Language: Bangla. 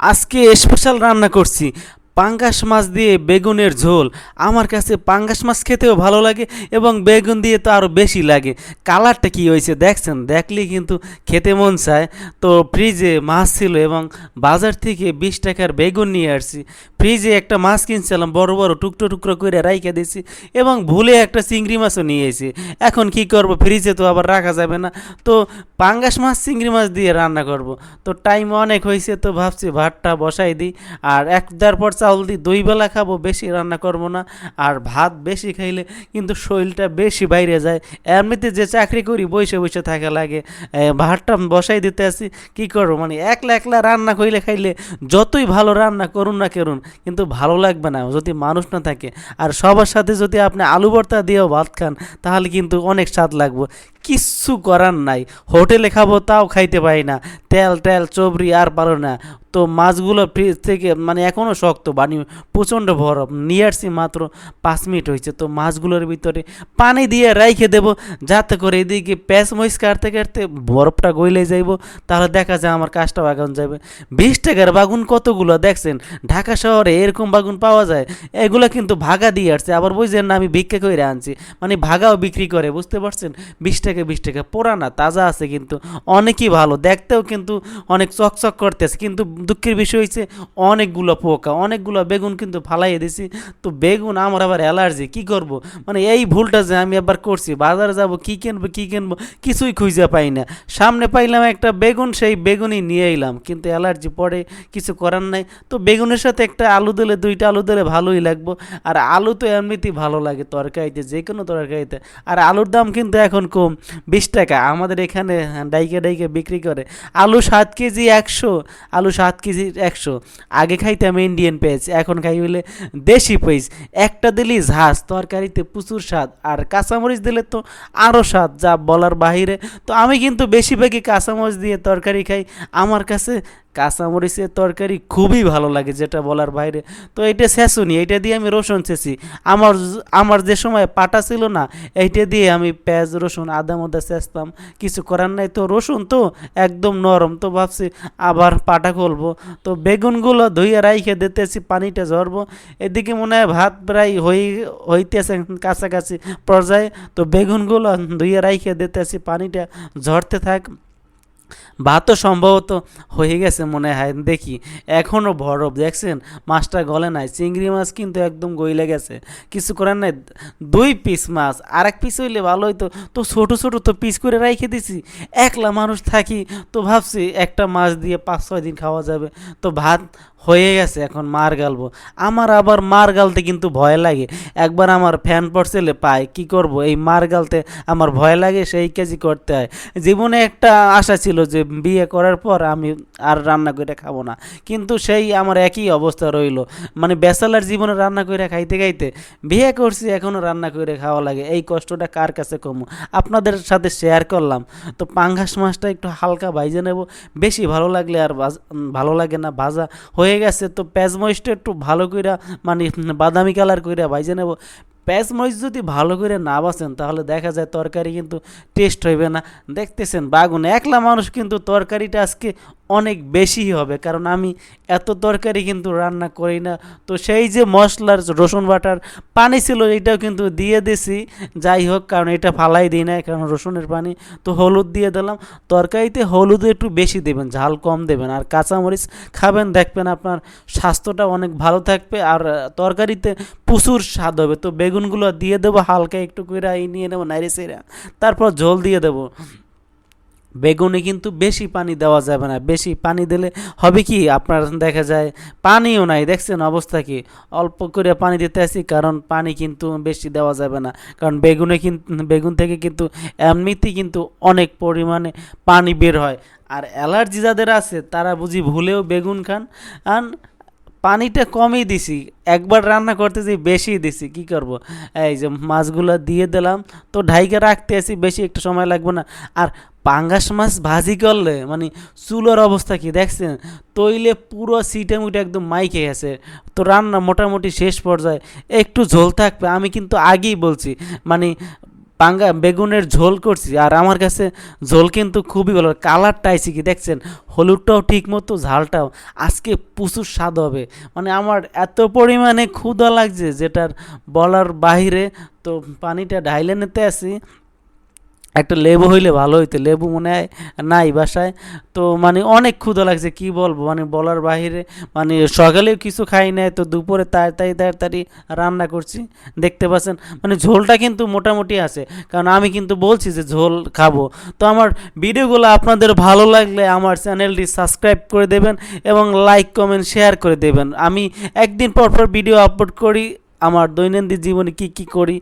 আজকে স্পেশাল রান্না করছি। পাঙ্গাস মাছ দিয়ে বেগুনের ঝোল। আমার কাছে পাঙ্গাস মাছ খেতেও ভালো লাগে এবং বেগুন দিয়ে তো আরও বেশি লাগে। কালারটা কি হয়েছে দেখছেন? দেখলেই কিন্তু খেতে মন চায়। তো ফ্রিজে মাছ ছিল এবং বাজার থেকে বিশ টাকার বেগুন নিয়ে আসছি। ফ্রিজে একটা মাছ কিনছিলাম, বড় বড় টুকরো টুকরো করে রাইখে দিয়েছি এবং ভুলে একটা চিংড়ি মাছও নিয়ে এসেছি। এখন কি করব? ফ্রিজে তো আবার রাখা যাবে না। তো পাঙ্গাস মাছ, চিংড়ি মাছ দিয়ে রান্না করব। তো টাইম অনেক হয়েছে, তো ভাবছি ভাতটা বসাই দিই। আর এক পর চাউল দিই দুই বেলা খাব, বেশি রান্না করব না। আর ভাত বেশি খাইলে কিন্তু শরীরটা বেশি বাইরে যায়। এমনিতে যে চাকরি করি, বসে বসে থাকা লাগে। ভাতটা বসাই দিতে আসি কি করব? মানে একলা একলা রান্না কইলে খাইলে যতই ভালো রান্না করুন না করুন, কিন্তু ভালো লাগবে না যদি মানুষ না থাকে। আর সবার সাথে যদি আপনি আলু ভর্তা দিয়েও ভাত খান, তাহলে কিন্তু অনেক স্বাদ লাগবে। কিচ্ছু করার নাই। হোটেলে খাব, তাও খাইতে পারি না। তেল টেল চবরি আর পারো না। তো মাছগুলো ফ্রিজ থেকে মানে এখনও শক্ত বানি প্রচণ্ড বরফ। নিয়ে আসছি মাত্র পাঁচ মিনিট হয়েছে। তো মাছগুলোর ভিতরে পানি দিয়ে রাইখে দেবো, যাতে করে এদিকে প্যাঁচ মহিষ কাটতে কাটতে বরফটা গইলে যাইব। তাহলে দেখা যায় আমার কাজটা বাগান যাবে। বিশ টাকার বাগুন কতগুলো দেখছেন? ঢাকা শহরে এরকম বাগুন পাওয়া যায়? এগুলো কিন্তু ভাগা দিয়ে আসছে। আবার বুঝছেন না, আমি ভিক্ষা করে আনছি। মানে ভাগাও বিক্রি করে, বুঝতে পারছেন? বিশ টাকা বিশ টাকা পোড়া না তাজা আছে কিন্তু অনেকই ভালো। দেখতেও কিন্তু অনেক চকচক করতেছে। কিন্তু দুঃখের বিষয় হচ্ছে অনেকগুলো পোকা, অনেকগুলো বেগুন কিন্তু ফালাইয়ে দিছি। তো বেগুন আমার আবার অ্যালার্জি, কি করব? মানে এই ভুলটা যে আমি আবার করছি, বাজারে যাব, কি কিনবো কি কিনবো, কিছুই খুঁজে পাই না। সামনে পাইলাম একটা বেগুন, সেই বেগুনই নিয়ে এলাম। কিন্তু অ্যালার্জি পড়ে কিছু করার নাই। তো বেগুনের সাথে একটা আলু দিলে, দুইটা আলু দিলে ভালোই লাগবো। আর আলু তো এমনিতেই ভালো লাগে তরকারিতে যে কোনো তরকারিতে। আর আলুর দাম কিন্তু এখন কম। বিশ টাকা। আমাদের এখানে ডাইকে ডাইকে বিক্রি করে। আলু সাত কেজি একশো, আলু সাত কেজি একশো। আগে খাইতাম ইন্ডিয়ান পেঁয়াজ, এখন খাই হইলে দেশি পেঁয়াজ। একটা দিলেই ঝাঁস তরকারিতে প্রচুর স্বাদ, আর কাঁচামরিচ দিলে তো আরও স্বাদ, যা বলার বাহিরে। তো আমি কিন্তু বেশিরভাগই কাঁচামরিচ দিয়ে তরকারি খাই। আমার কাছে কাঁচামরিচের তরকারি খুবই ভালো লাগে যেটা বলার বাইরে। তো এটা শেষুনি এইটা দিয়ে আমি রসুন ছেঁচি। আমার আমার যে সময় পাটা ছিল না, এইটা দিয়ে আমি পেঁয়াজ, রসুন, আদা মদা ছেঁচতাম। কিছু করার নাই তো, রসুন তো একদম নরম। তো ভাবছি আবার পাটা খুলবো। তো বেগুনগুলো ধুইয়া রাইখে দিতেছি, পানিটা ঝরবো। এদিকে মনে হয় ভাত প্রায় হই, হইতেছে কাছাকাছি পর্যায়ে। তো বেগুনগুলো ধুইয়া রাইখে দিতেছি, পানিটা ঝরতে থাক। ভাতও সম্ভবত হয়ে গেছে মনে হয়। দেখি এখনও বরফ, দেখছেন? মাছটা গলে নাই, চিংড়ি মাছ কিন্তু একদম গইলে গেছে। কিছু করার নাই, দুই পিস মাছ আর এক পিস হইলে ভালো হইতো। তো ছোটো ছোটো তো পিস করে রাইখে দিছি। একলা মানুষ থাকি তো ভাবছি একটা মাছ দিয়ে পাঁচ, ছয় দিন খাওয়া যাবে। তো ভাত হয়ে গেছে, এখন মার গালবো। আমার আবার মার গালতে কিন্তু ভয় লাগে। একবার আমার ফ্যান পড়ছিলে পায়, কি করব? এই মার গালতে আমার ভয় লাগে, সেই কাজই করতে হয়। জীবনে একটা আশা ছিল যে, বিয়ে করার পর আমি আর রান্না করে খাব না। কিন্তু সেই আমার একই অবস্থা রইল। মানে ব্যাচেলার জীবনে রান্না করে খাইতে খাইতে বিয়ে করছি এখনও রান্না করে খাওয়া লাগে। এই কষ্টটা কার কাছে কমু? আপনাদের সাথে শেয়ার করলাম। তো পাঙ্গাস মাছটা একটু হালকা ভাইজে নেব। বেশি ভালো লাগলে আর ভালো লাগে না, ভাজা হয়ে গেছে। তো পেঁয়াজ মরিচটা একটু ভালো কইরা মানে বাদামি কালার কইরা ভাইজে নেব। পেঁয়াজ মরিচ যদি ভালো করে না বাসেন, তাহলে দেখা যায় তরকারি কিন্তু টেস্ট হইবে না। দেখতেছেন, বাগুন, একলা মানুষ কিন্তু তরকারিটা আজকে অনেক বেশি হবে, কারণ আমি এত তরকারি কিন্তু রান্না করি না। তো সেই যে মশলার রসুন বাটার পানি ছিল, এটাও কিন্তু দিয়ে দিছি। যাই হোক, কারণ এটা ফালাই দিই না কারণ রসুনের পানি। তো হলুদ দিয়ে দিলাম। তরকারিতে হলুদ একটু বেশি দেবেন, ঝাল কম দেবেন। আর কাঁচামরিচ খাবেন, দেখবেন আপনার স্বাস্থ্যটা অনেক ভালো থাকবে। আর তরকারিতে প্রচুর স্বাদ হবে। তো বেগুনগুলো দিয়ে দেবো, হালকা একটু করে নিয়ে নেব নাইরে সেরা তারপর ঝোল দিয়ে দেবো। বেগুনে কিন্তু বেশি পানি দেওয়া যাবে না। বেশি পানি দিলে হবে কি? আপনার দেখা যায় পানিও নাই। দেখছেন অবস্থা কি? অল্প করে পানি দিতে আসি কারণ পানি কিন্তু বেশি দেওয়া যাবে না। কারণ বেগুনে কিন্তু বেগুন থেকে কিন্তু এমনিতেই কিন্তু অনেক পরিমাণে পানি বের হয়। আর অ্যালার্জি যাদের আছে, তারা বুঝি ভুলেও বেগুন খান। আর পানিটা কমই দিছি, একবার রান্না করতে যে বেশি দিছি, কি করব? এই যে মাছগুলো দিয়ে দিলাম, তো ঢাইকে রাখতে আসি বেশি একটু সময় লাগবে না। আর পাঙ্গাস মাছ ভাজি করলে মানে চুলোর অবস্থা কি দেখছেন? তৈলে পুরো সিটে মুটে একদম মাইকে গেছে। তো রান্না মোটামুটি শেষ পর্যায়ে, একটু ঝোল থাকবে, আমি কিন্তু আগেই বলছি মানে পাঙ্গা বেগুনের ঝোল করছি, আর আমার কাছে ঝোল কিন্তু খুবই ভালো। কালারটা আইসি কি দেখছেন? হলুদটাও ঠিক মতো, ঝালটাও। আজকে প্রচুর স্বাদ হবে। মানে আমার এত পরিমাণে ক্ষুধা লাগছে যেটার বলার বাহিরে। তো পানিটা ঢাইলে নিতে আসি। একটা লেবু হইলে ভালো হইতো। লেবু মনে হয় নাই বাসায়। তো মানে অনেক ক্ষুধা লাগছে, কি বলব? মানে বলার বাহিরে মানে সকালেও কিছু খাই নাই, তো দুপুরে তাড়াতাড়ি তাড়াতাড়ি রান্না করছি। দেখতে পাচ্ছেন মানে ঝোলটা কিন্তু মোটামুটি আছে। কারণ আমি কিন্তু বলছি যে ঝোল খাব। তো আমার ভিডিওগুলো আপনাদের ভালো লাগলে আমার চ্যানেলটি সাবস্ক্রাইব করে দেবেন এবং লাইক, কমেন্ট, শেয়ার করে দেবেন। আমি একদিন পর পর ভিডিও আপলোড করি। আমার দৈনন্দিন জীবনে কি কি করি